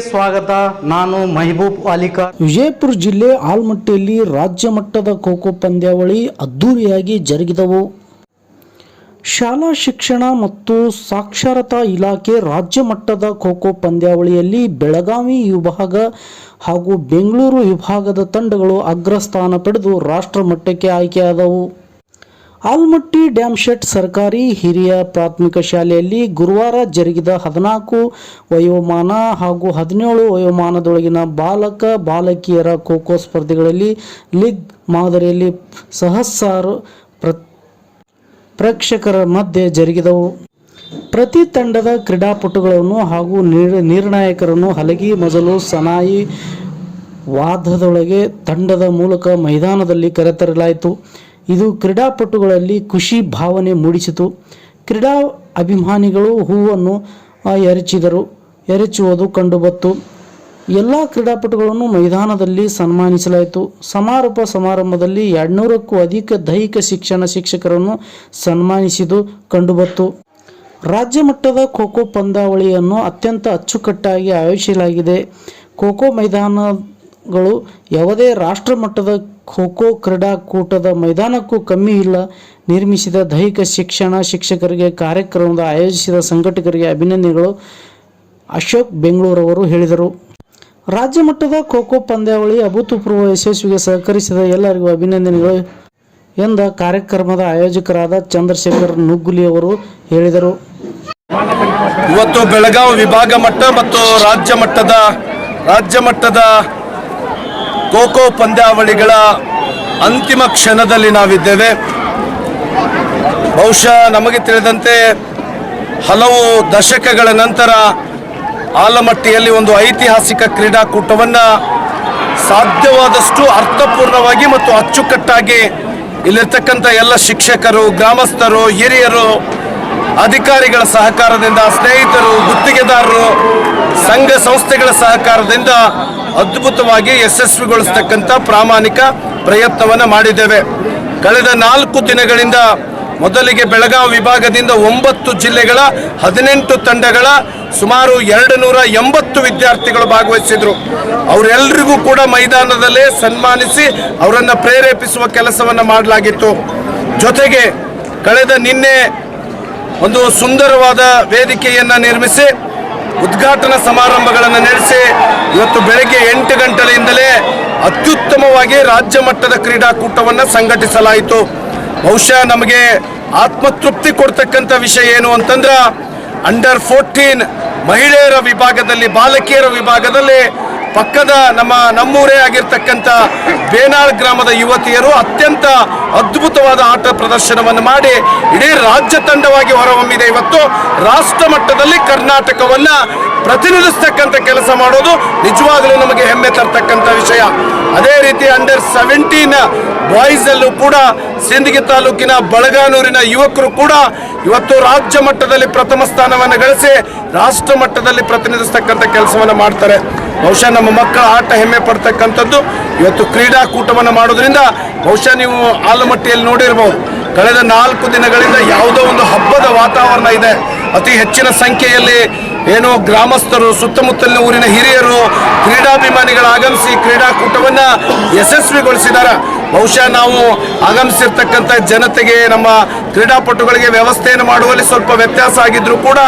ಸ್ವಾಗತ. ನಾನು ಮಹಬೂಬ್ ಅಲಿಕಾ. ವಿಜಯಪುರ ಜಿಲ್ಲೆ ಆಲ್ಮಟ್ಟಿಯಲ್ಲಿ ರಾಜ್ಯ ಮಟ್ಟದ ಖೋಖೋ ಪಂದ್ಯಾವಳಿ ಅದ್ದೂರಿಯಾಗಿ ಜರುಗಿದವು. ಶಾಲಾ ಶಿಕ್ಷಣ ಮತ್ತು ಸಾಕ್ಷರತಾ ಇಲಾಖೆ ರಾಜ್ಯ ಮಟ್ಟದ ಖೋಖೋ ಪಂದ್ಯಾವಳಿಯಲ್ಲಿ ಬೆಳಗಾವಿ ವಿಭಾಗ ಹಾಗೂ ಬೆಂಗಳೂರು ವಿಭಾಗದ ತಂಡಗಳು ಅಗ್ರಸ್ಥಾನ ಪಡೆದು ರಾಷ್ಟ್ರ ಮಟ್ಟಕ್ಕೆ ಆಯ್ಕೆಯಾದವು. ಆಲ್ಮಟ್ಟಿ ಡ್ಯಾಮ್ಶೆಟ್ ಸರ್ಕಾರಿ ಹಿರಿಯ ಪ್ರಾಥಮಿಕ ಶಾಲೆಯಲ್ಲಿ ಗುರುವಾರ ಜರುಗಿದ ಹದಿನಾಲ್ಕು ವಯೋಮಾನ ಹಾಗೂ ಹದಿನೇಳು ವಯೋಮಾನದೊಳಗಿನ ಬಾಲಕ, ಬಾಲಕಿಯರ ಖೋಖೋ ಸ್ಪರ್ಧೆಗಳಲ್ಲಿ ಲೀಗ್ ಮಾದರಿಯಲ್ಲಿ ಸಹಸ್ರಾರು ಪ್ರ, ಪ್ರೇಕ್ಷಕರ ಮಧ್ಯೆ ಜರುಗಿದವು. ಪ್ರತಿ ತಂಡದ ಕ್ರೀಡಾಪಟುಗಳನ್ನು ಹಾಗೂ ನಿರ್- ನಿರ್ಣಾಯಕರನ್ನು ಹಲಗಿ ಮೊದಲು ಸನಾಯಿ ವಾದದೊಳಗೆ ತಂಡದ ಮೂಲಕ ಮೈದಾನದಲ್ಲಿ ಕರೆತರಲಾಯಿತು. ಇದು ಕ್ರೀಡಾಪಟುಗಳಲ್ಲಿ ಖುಷಿ ಭಾವನೆ ಮೂಡಿಸಿತು. ಕ್ರೀಡಾ ಅಭಿಮಾನಿಗಳು ಹೂವನ್ನು ಎರಚಿದರು. ಎರಚುವುದು ಕಂಡುಬತ್ತು. ಎಲ್ಲ ಕ್ರೀಡಾಪಟುಗಳನ್ನು ಮೈದಾನದಲ್ಲಿ ಸನ್ಮಾನಿಸಲಾಯಿತು. ಸಮಾರೋಪ ಸಮಾರಂಭದಲ್ಲಿ ಎರಡ್ನೂರಕ್ಕೂ ಅಧಿಕ ದೈಹಿಕ ಶಿಕ್ಷಣ ಶಿಕ್ಷಕರನ್ನು ಸನ್ಮಾನಿಸಿದು ಕಂಡುಬತ್ತು. ರಾಜ್ಯ ಮಟ್ಟದ ಖೋಖೋ ಪಂದ್ಯಾವಳಿಯನ್ನು ಅತ್ಯಂತ ಅಚ್ಚುಕಟ್ಟಾಗಿ ಆಯೋಜಿಸಲಾಗಿದೆ. ಖೋಖೋ ಮೈದಾನಗಳು ಯಾವುದೇ ರಾಷ್ಟ್ರ ಮಟ್ಟದ ಖೋಖೋ ಕ್ರೀಡಾಕೂಟದ ಮೈದಾನಕ್ಕೂ ಕಮ್ಮಿ ಇಲ್ಲ. ನಿರ್ಮಿಸಿದ ದೈಹಿಕ ಶಿಕ್ಷಣ ಶಿಕ್ಷಕರಿಗೆ ಕಾರ್ಯಕ್ರಮದ ಆಯೋಜಿಸಿದ ಸಂಘಟಕರಿಗೆ ಅಭಿನಂದನೆಗಳು, ಅಶೋಕ್ ಬೆಂಗಳೂರವರು ಹೇಳಿದರು. ರಾಜ್ಯ ಮಟ್ಟದ ಖೋಖೋ ಪಂದ್ಯಾವಳಿ ಅಭೂತಪೂರ್ವ ಯಶಸ್ವಿಗೆ ಸಹಕರಿಸಿದ ಎಲ್ಲರಿಗೂ ಅಭಿನಂದನೆಗಳು ಎಂದ ಕಾರ್ಯಕ್ರಮದ ಆಯೋಜಕರಾದ ಚಂದ್ರಶೇಖರ್ ನುಗ್ಗುಲಿ ಅವರು ಹೇಳಿದರು. ಇವತ್ತು ಬೆಳಗಾವಿ ವಿಭಾಗ ಮಟ್ಟ ಮತ್ತು ರಾಜ್ಯ ಮಟ್ಟದ ರಾಜ್ಯ ಮಟ್ಟದ ಖೋಖೋ ಪಂದ್ಯಾವಳಿಗಳ ಅಂತಿಮ ಕ್ಷಣದಲ್ಲಿ ನಾವಿದ್ದೇವೆ. ಬಹುಶಃ ನಮಗೆ ತಿಳಿದಂತೆ ಹಲವು ದಶಕಗಳ ನಂತರ ಆಲಮಟ್ಟಿಯಲ್ಲಿ ಒಂದು ಐತಿಹಾಸಿಕ ಕ್ರೀಡಾಕೂಟವನ್ನು ಸಾಧ್ಯವಾದಷ್ಟು ಅರ್ಥಪೂರ್ಣವಾಗಿ ಮತ್ತು ಅಚ್ಚುಕಟ್ಟಾಗಿ ಇಲ್ಲಿರ್ತಕ್ಕಂಥ ಎಲ್ಲ ಶಿಕ್ಷಕರು, ಗ್ರಾಮಸ್ಥರು, ಹಿರಿಯರು, ಅಧಿಕಾರಿಗಳ ಸಹಕಾರದಿಂದ, ಸ್ನೇಹಿತರು, ಗುತ್ತಿಗೆದಾರರು, ಸಂಘ ಸಂಸ್ಥೆಗಳ ಸಹಕಾರದಿಂದ ಅದ್ಭುತವಾಗಿ ಯಶಸ್ವಿಗೊಳಿಸ್ತಕ್ಕಂಥ ಪ್ರಾಮಾಣಿಕ ಪ್ರಯತ್ನವನ್ನು ಮಾಡಿದ್ದೇವೆ. ಕಳೆದ ನಾಲ್ಕು ದಿನಗಳಿಂದ ಮೊದಲಿಗೆ ಬೆಳಗಾವಿ ವಿಭಾಗದಿಂದ ಒಂಬತ್ತು ಜಿಲ್ಲೆಗಳ ಹದಿನೆಂಟು ತಂಡಗಳ ಸುಮಾರು ಎರಡು ನೂರ ಎಂಬತ್ತು ವಿದ್ಯಾರ್ಥಿಗಳು ಭಾಗವಹಿಸಿದರು. ಅವರೆಲ್ಲರಿಗೂ ಕೂಡ ಮೈದಾನದಲ್ಲೇ ಸನ್ಮಾನಿಸಿ ಅವರನ್ನು ಪ್ರೇರೇಪಿಸುವ ಕೆಲಸವನ್ನು ಮಾಡಲಾಗಿತ್ತು. ಜೊತೆಗೆ ಕಳೆದ ನಿನ್ನೆ ಒಂದು ಸುಂದರವಾದ ವೇದಿಕೆಯನ್ನು ನಿರ್ಮಿಸಿ ಉದ್ಘಾಟನಾ ಸಮಾರಂಭಗಳನ್ನು ನಡೆಸಿ ಇವತ್ತು ಬೆಳಗ್ಗೆ ಎಂಟು ಗಂಟೆಯಿಂದಲೇ ಅತ್ಯುತ್ತಮವಾಗಿ ರಾಜ್ಯ ಮಟ್ಟದ ಕ್ರೀಡಾಕೂಟವನ್ನು ಸಂಘಟಿಸಲಾಯಿತು. ಬಹುಶಃ ನಮಗೆ ಆತ್ಮತೃಪ್ತಿ ಕೊಡ್ತಕ್ಕಂಥ ವಿಷಯ ಏನು ಅಂತಂದ್ರೆ ಅಂಡರ್ ಫೋರ್ಟೀನ್ ಮಹಿಳೆಯರ ವಿಭಾಗದಲ್ಲಿ, ಬಾಲಕಿಯರ ವಿಭಾಗದಲ್ಲಿ ಪಕ್ಕದ ನಮ್ಮ ನಮ್ಮೂರೇ ಆಗಿರ್ತಕ್ಕಂಥ ಬೇನಾಳ್ ಗ್ರಾಮದ ಯುವತಿಯರು ಅತ್ಯಂತ ಅದ್ಭುತವಾದ ಆಟ ಪ್ರದರ್ಶನವನ್ನು ಮಾಡಿ ಇಡೀ ರಾಜ್ಯ ತಂಡವಾಗಿ ಹೊರಹೊಮ್ಮಿದೆ. ಇವತ್ತು ರಾಷ್ಟ್ರ ಮಟ್ಟದಲ್ಲಿ ಕರ್ನಾಟಕವನ್ನ ಪ್ರತಿನಿಧಿಸ್ತಕ್ಕಂಥ ಕೆಲಸ ಮಾಡೋದು ನಿಜವಾಗಲೂ ನಮಗೆ ಹೆಮ್ಮೆ ತರ್ತಕ್ಕಂಥ ವಿಷಯ. ಅದೇ ರೀತಿ ಅಂಡರ್ ಸೆವೆಂಟೀನ್ ಬಾಯ್ಸಲ್ಲೂ ಕೂಡ ಸಿಂದಗಿ ತಾಲೂಕಿನ ಬಳಗಾನೂರಿನ ಯುವಕರು ಕೂಡ ಇವತ್ತು ರಾಜ್ಯ ಮಟ್ಟದಲ್ಲಿ ಪ್ರಥಮ ಸ್ಥಾನವನ್ನು ಗಳಿಸಿ ರಾಷ್ಟ್ರ ಮಟ್ಟದಲ್ಲಿ ಪ್ರತಿನಿಧಿಸ್ತಕ್ಕಂಥ ಕೆಲಸವನ್ನು ಮಾಡ್ತಾರೆ. ಬಹುಶಃ ನಮ್ಮ ಮಕ್ಕಳ ಆಟ ಹೆಮ್ಮೆ ಪಡ್ತಕ್ಕಂಥದ್ದು ಇವತ್ತು ಕ್ರೀಡಾಕೂಟವನ್ನು ಮಾಡೋದ್ರಿಂದ ಬಹುಶಃ ನೀವು ಆಲಮಟ್ಟಿಯಲ್ಲಿ ನೋಡಿರ್ಬೋದು. ಕಳೆದ ನಾಲ್ಕು ದಿನಗಳಿಂದ ಯಾವುದೋ ಒಂದು ಹಬ್ಬದ ವಾತಾವರಣ ಇದೆ. ಅತಿ ಹೆಚ್ಚಿನ ಸಂಖ್ಯೆಯಲ್ಲಿ ಏನು ಗ್ರಾಮಸ್ಥರು, ಸುತ್ತಮುತ್ತಲಿನ ಊರಿನ ಹಿರಿಯರು ಕ್ರೀಡಾಭಿಮಾನಿಗಳು ಆಗಮಿಸಿ ಕ್ರೀಡಾಕೂಟವನ್ನು ಯಶಸ್ವಿಗೊಳಿಸಿದ್ದಾರೆ. ಬಹುಶಃ ನಾವು ಆಗಮಿಸಿರ್ತಕ್ಕಂಥ ಜನತೆಗೆ, ನಮ್ಮ ಕ್ರೀಡಾಪಟುಗಳಿಗೆ ವ್ಯವಸ್ಥೆಯನ್ನು ಮಾಡುವಲ್ಲಿ ಸ್ವಲ್ಪ ವ್ಯತ್ಯಾಸ ಆಗಿದ್ರು ಕೂಡ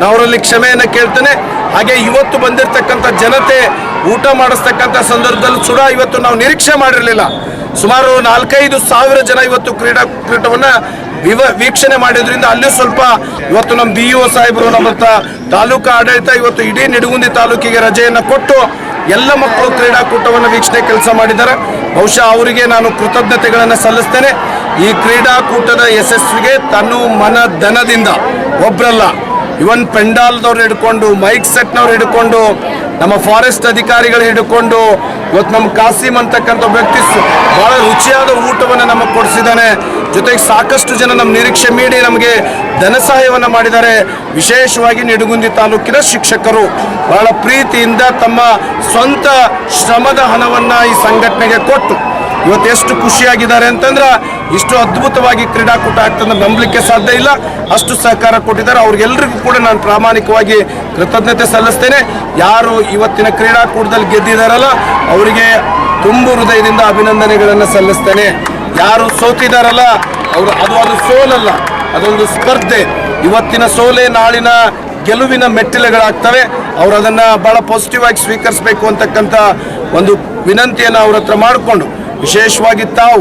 ನಾವು ಅವರಲ್ಲಿ ಕ್ಷಮೆಯನ್ನು ಕೇಳ್ತೇನೆ. ಹಾಗೆ ಇವತ್ತು ಬಂದಿರತಕ್ಕಂಥ ಜನತೆ ಊಟ ಮಾಡಿಸ್ತಕ್ಕಂಥ ಸಂದರ್ಭದಲ್ಲಿ ಸುಡ ಇವತ್ತು ನಾವು ನಿರೀಕ್ಷೆ ಮಾಡಿರಲಿಲ್ಲ. ಸುಮಾರು ನಾಲ್ಕೈದು ಸಾವಿರ ಜನ ಇವತ್ತು ಕ್ರೀಡಾಕೂಟವನ್ನು ವಿವ, ವೀಕ್ಷಣೆ ಮಾಡಿದ್ರಿಂದ ಅಲ್ಲೂ ಸ್ವಲ್ಪ ಇವತ್ತು ನಮ್ಮ ಬಿ ಒ ಸಾಹೇಬರು, ನಮ್ಮ ತಾಲೂಕು ಆಡಳಿತ ಇವತ್ತು ಇಡೀ ನಿಡುಗುಂದಿ ತಾಲೂಕಿಗೆ ರಜೆಯನ್ನು ಕೊಟ್ಟು ಎಲ್ಲ ಮಕ್ಕಳು ಕ್ರೀಡಾಕೂಟವನ್ನು ವೀಕ್ಷಣೆ ಕೆಲಸ ಮಾಡಿದ್ದಾರೆ. ಬಹುಶಃ ಅವರಿಗೆ ನಾನು ಕೃತಜ್ಞತೆಗಳನ್ನು ಸಲ್ಲಿಸ್ತೇನೆ. ಈ ಕ್ರೀಡಾಕೂಟದ ಯಶಸ್ವಿಗೆ ತನು ಮನ ಧನದಿಂದ ಒಬ್ರಲ್ಲ, ಇವನ್ ಪೆಂಡಾಲ್ದವ್ರು ಹಿಡ್ಕೊಂಡು, ಮೈಕ್ ಸೆಟ್ನವ್ರು ಹಿಡ್ಕೊಂಡು, ನಮ್ಮ ಫಾರೆಸ್ಟ್ ಅಧಿಕಾರಿಗಳು ಹಿಡ್ಕೊಂಡು, ಇವತ್ತು ನಮ್ಮ ಕಾಸಿಮ್ ಅಂತಕ್ಕಂಥ ವ್ಯಕ್ತಿ ಬಹಳ ರುಚಿಯಾದ ಊಟವನ್ನು ನಮಗೆ ಕೊಡಿಸಿದ್ದಾನೆ. ಜೊತೆಗೆ ಸಾಕಷ್ಟು ಜನ ನಮ್ಮ ನಿರೀಕ್ಷೆ ಮೀಡಿ ನಮಗೆ ಧನ ಸಹಾಯವನ್ನು ಮಾಡಿದ್ದಾರೆ. ವಿಶೇಷವಾಗಿ ನಿಡಗುಂದಿ ತಾಲೂಕಿನ ಶಿಕ್ಷಕರು ಬಹಳ ಪ್ರೀತಿಯಿಂದ ತಮ್ಮ ಸ್ವಂತ ಶ್ರಮದ ಹಣವನ್ನು ಈ ಸಂಘಟನೆಗೆ ಕೊಟ್ಟು ಇವತ್ತು ಎಷ್ಟು ಖುಷಿಯಾಗಿದ್ದಾರೆ ಅಂತಂದ್ರೆ ಇಷ್ಟು ಅದ್ಭುತವಾಗಿ ಕ್ರೀಡಾಕೂಟ ಆಗ್ತದೆ ನಂಬಲಿಕ್ಕೆ ಸಾಧ್ಯ ಇಲ್ಲ. ಅಷ್ಟು ಸಹಕಾರ ಕೊಟ್ಟಿದ್ದಾರೆ. ಅವ್ರಿಗೆಲ್ರಿಗೂ ಕೂಡ ನಾನು ಪ್ರಾಮಾಣಿಕವಾಗಿ ಕೃತಜ್ಞತೆ ಸಲ್ಲಿಸ್ತೇನೆ. ಯಾರು ಇವತ್ತಿನ ಕ್ರೀಡಾಕೂಟದಲ್ಲಿ ಗೆದ್ದಿದಾರಲ್ಲ, ಅವರಿಗೆ ತುಂಬು ಹೃದಯದಿಂದ ಅಭಿನಂದನೆಗಳನ್ನು ಸಲ್ಲಿಸ್ತೇನೆ. ಯಾರು ಸೋತಿದಾರಲ್ಲ, ಅವರು ಅದು ಅದು ಸೋಲಲ್ಲ. ಅದೊಂದು ಸ್ಪರ್ಧೆ. ಇವತ್ತಿನ ಸೋಲೆ ನಾಳಿನ ಗೆಲುವಿನ ಮೆಟ್ಟಿಲುಗಳಾಗ್ತವೆ. ಅವರು ಅದನ್ನು ಭಾಳ ಪಾಸಿಟಿವ್ ಆಗಿ ಸ್ವೀಕರಿಸಬೇಕು ಅಂತಕ್ಕಂಥ ಒಂದು ವಿನಂತಿಯನ್ನು ಅವ್ರ ಹತ್ರ ಮಾಡಿಕೊಂಡು, ವಿಶೇಷವಾಗಿ ತಾವು,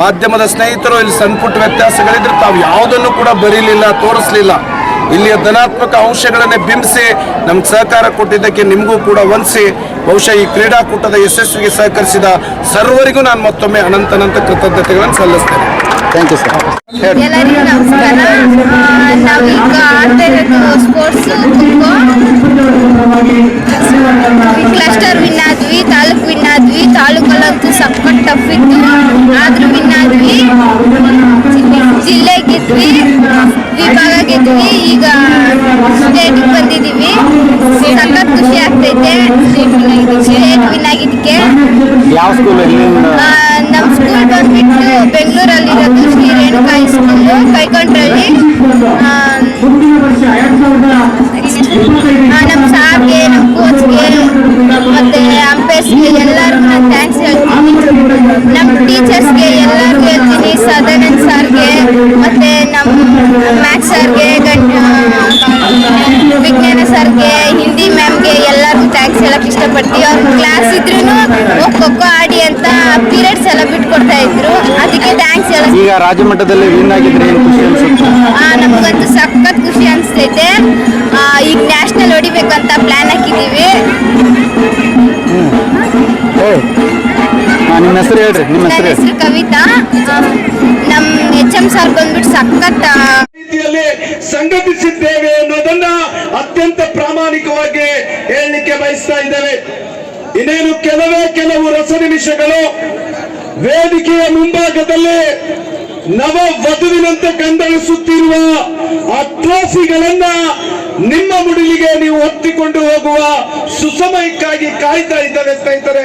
ಮಾಧ್ಯಮದ ಸ್ನೇಹಿತರು, ಇಲ್ಲಿ ಸಣ್ಣ ವ್ಯತ್ಯಾಸಗಳಿದ್ರೆ ತಾವು ಯಾವುದನ್ನು ಕೂಡ ಬರೀಲಿಲ್ಲ, ತೋರಿಸಲಿಲ್ಲ. ಇಲ್ಲಿಯ ಧನಾತ್ಮಕ ಅಂಶಗಳನ್ನೇ ಬಿಂಬಿಸಿ, ನಮ್ಗೆ ಸಹಕಾರ ಕೊಟ್ಟಿದ್ದಕ್ಕೆ ನಿಮಗೂ ಕೂಡ ವಂದಿಸಿ, ಬಹುಶಃ ಈ ಕ್ರೀಡಾಕೂಟದ ಯಶಸ್ವಿಗೆ ಸಹಕರಿಸಿದ ಸರ್ವರಿಗೂ ನಾನು ಮತ್ತೊಮ್ಮೆ ಅನಂತನಂತ ಕೃತಜ್ಞತೆಗಳನ್ನು ಸಲ್ಲಿಸ್ತೇನೆ. ಥ್ಯಾಂಕ್ ಯು ಸರ್ ಎಲ್ಲರಿಗೂ ನಮಸ್ಕಾರ. ನಾವೀಗ ಆಡ್ತಾ ಇರೋದು ಸ್ಪೋರ್ಟ್ಸ್ ಕ್ಲಸ್ಟರ್ ವಿನ್ ಆದ್ವಿ ತಾಲೂಕ್ ವಿನ್ ಆದ್ವಿ. ತಾಲೂಕಲ್ಲಂತೂ ಸಖತ್ ಟಫ್ ಇತ್ತು. ಆದ್ರೂ ವಿನ್ ಆದ್ವಿ. ಜಿಲ್ಲೆ ಗೆದ್ವಿ ವಿಭಾಗ ಗೆದ್ವಿ. ಈಗ ಸ್ಟೇಟಿಗೆ ಬಂದಿದ್ದೀವಿ ಸಖತ್ ಖುಷಿ ಆಗ್ತೈತೆ. ಸ್ಟೇಟ್ ವಿನ್ ಆಗಿದ್ದಕ್ಕೆ ಯಾವ ಸ್ಕೂಲ್ ಸ್ಕೂಲ್ ಬಂದ್ಬಿಟ್ಟು ಬೆಂಗಳೂರಲ್ಲಿರೋದು ಶ್ರೀ ರೇಣುಕಾ ಸ್ಕೂಲು ಕೈಕೊಂಡ್ರಲ್ಲಿ ನಮ್ಮ ಸಾರ್ಗೆ ನಮ್ಮ ಕೋಚ್ಗೆ ಮತ್ತೆ ಅಂಪೇರ್ಸ್ಗೆ ಎಲ್ಲರಿಗೂ ನಾನು ಥ್ಯಾಂಕ್ಸ್ ಹೇಳ್ತೀನಿ. ನಮ್ಮ ಟೀಚರ್ಸ್ಗೆ ಎಲ್ಲರಿಗೂ ಹೇಳ್ತೀನಿ ಸದಾನಂದ್ ಸರ್ಗೆ ಮತ್ತೆ ನಮ್ಮ ಮ್ಯಾಥ್ಸ್ ಸರ್ಗೆ ವಿಜ್ಞಾನ ಸರ್ಗೆ ಹಿಂದಿ ಮ್ಯಾಮ್ಗೆ ಎಲ್ಲರಿಗೂ ಥ್ಯಾಂಕ್ಸ್ ಹೇಳಕ್ ಇಷ್ಟಪಡ್ತೀವಿ ಅವ್ರ ಕ್ಲಾಸ್ ಇದ್ರೂ ಹೋಗಿ ಖೋಖೋ ಆಡಿ ಪೀರಿಯಡ್ಸ್ ಎಲ್ಲ ಬಿಟ್ಕೊಡ್ತಾ ಇದ್ರು. ಅದಕ್ಕೆ ಥ್ಯಾಂಕ್ಸ್ ಹೇಳ. ಈಗ ರಾಜ್ಯ ಮಟ್ಟದಲ್ಲಿ ವಿನ್ ಆಗಿದ್ರೆ ಏನು ಖುಷಿ ಅನ್ಸುತ್ತೆ? ಆ, ನಮಗಂತೂ ಸಖತ್ ಖುಷಿ ಅನಿಸ್ತೈತೆ ಈಗ ನ್ಯಾಷನಲ್ ಹೊಡಿಬೇಕಂತ ಪ್ಲಾನ್ ಹಾಕಿದ್ದೀವಿ ನಿಮ್ಮ ಹೆಸರು ಹೇಳ್ರಿ ನಿಮ್ಮ ನನ್ನ ಹೆಸರು ಹೆಸರು ಕವಿತಾ. ನಮ್ಮ ಎಚ್ ಎಂ ಸರ್ ಬಂದ್ಬಿಟ್ಟು ಸಖತ್ ರೀತಿಯಲ್ಲಿ ಸಂಘಟಿಸಿದ್ದೇವೆ ಅನ್ನೋದನ್ನ ಅತ್ಯಂತ ಪ್ರಾಮಾಣಿಕವಾಗಿ ಹೇಳಲಿಕ್ಕೆ ಬಯಸ್ತಾ ಇದ್ದೇವೆ. ಇನ್ನೇನು ಕೆಲವೇ ಕೆಲವು ರಸ ನಿಮಿಷಗಳು ವೇದಿಕೆಯ ಮುಂಭಾಗದಲ್ಲಿ ನವ ವಧುವಿನಂತೆ ಕಂದಳಿಸುತ್ತಿರುವ ಆ ಟ್ರೋಫಿಗಳನ್ನ ನಿಮ್ಮ ಮುಡಿಲಿಗೆ ನೀವು ಹೊತ್ತಿಕೊಂಡು ಹೋಗುವ ಸುಸಮಯಕ್ಕಾಗಿ ಕಾಯ್ತಾ ಇದ್ದಾರೆ ಸ್ನೇಹಿತರೆ.